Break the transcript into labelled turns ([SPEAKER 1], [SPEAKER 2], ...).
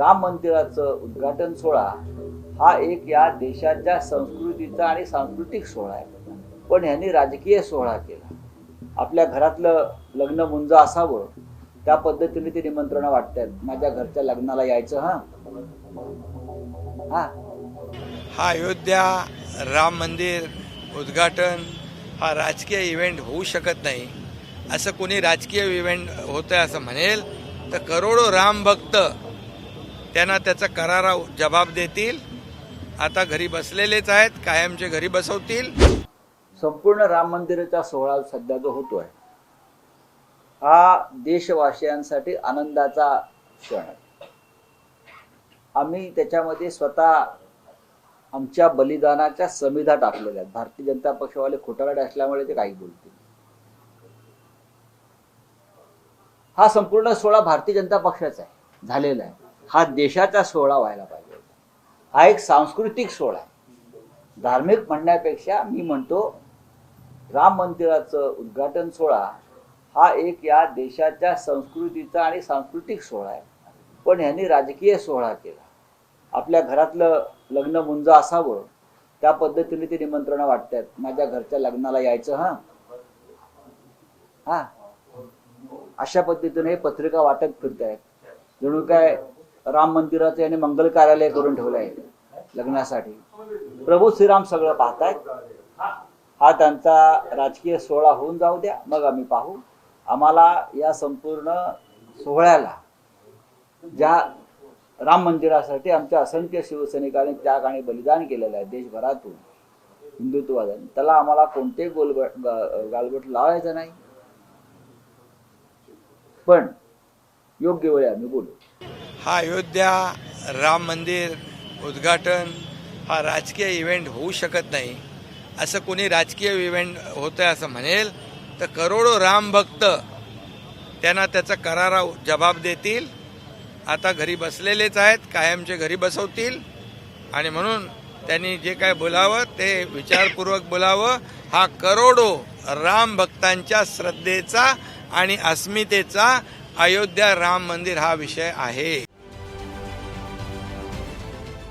[SPEAKER 1] राम मंदिराचं उद्घाटन सोहळा हा एक या देशाच्या संस्कृतीचा आणि सांस्कृतिक सोहळा आहे. पण ह्यांनी राजकीय सोहळा केला. आपल्या घरातलं लग्न मुंज असावं त्या पद्धतीने ते निमंत्रण वाटतात. माझ्या घरच्या लग्नाला यायचं हा? हा?
[SPEAKER 2] हा अयोध्या राम मंदिर उद्घाटन हा राजकीय इव्हेंट होऊ शकत नाही. असं कोणी राजकीय इव्हेंट होतं आहे असं म्हणेल तर करोडो राम भक्त त्यांना त्याचा करारा जबाब देतील. आता घरी बसलेलेच आहेत कायमचे घरी बसवतील.
[SPEAKER 1] संपूर्ण राम मंदिराचा सोहळा सध्या जो होतोय हा देशवासियांसाठी आनंदाचा क्षण आहे. आम्ही त्याच्यामध्ये स्वतः आमच्या बलिदानाच्या समिधा टाकलेल्या आहेत. भारतीय जनता पक्षवाले खोटारडे असल्यामुळे ते काही बोलतील हा संपूर्ण सोहळा भारतीय जनता पक्षाचा आहे झालेला आहे. हा देशाचा सोहळा व्हायला पाहिजे होता. हा एक सांस्कृतिक सोहळा. धार्मिक म्हणण्यापेक्षा मी म्हणतो राम मंदिराचं उद्घाटन सोहळा हा एक या देशाच्या संस्कृतीचा आणि सांस्कृतिक सोहळा आहे. पण ह्यांनी राजकीय सोहळा केला. आपल्या घरातलं लग्न मुंज असावं त्या पद्धतीने ते निमंत्रण वाटतात. माझ्या घरच्या लग्नाला यायचं हा. हा. अशा पद्धतीने हे पत्रिका वाटत फिरत आहेत जणू काय राम मंदिराचं याने मंगल कार्यालय करून ठेवलं आहे लग्नासाठी. प्रभू श्रीराम सगळं पाहतायत. हा त्यांचा राजकीय सोहळा होऊन जाऊ द्या मग आम्ही पाहू. आम्हाला या संपूर्ण सोहळ्याला ज्या राम मंदिरासाठी आमच्या असंख्य शिवसैनिकांनी त्याग आणि बलिदान केलेलं आहे देशभरातून हिंदुत्ववादाने त्याला आम्हाला कोणते गोलबट गालबट लावायचं नाही. पण योग्य वेळी आम्ही बोलू.
[SPEAKER 2] हा अयोध्या राम मंदिर उद्घाटन हा राजकीय इव्हेंट होऊ शकत नाही. असं कोणी राजकीय इव्हेंट होतं आहे असं म्हणेल तर करोडो राम भक्त त्यांना त्याचा करारा जबाब देतील. आता घरी बसलेलेच आहेत कायमचे घरी बसवतील. आणि म्हणून त्यांनी जे काय बोलावं ते विचारपूर्वक बोलावं. हा करोडो राम भक्तांच्या श्रद्धेचा आणि अस्मितेचा अयोध्या राम मंदिर हा विषय आहे.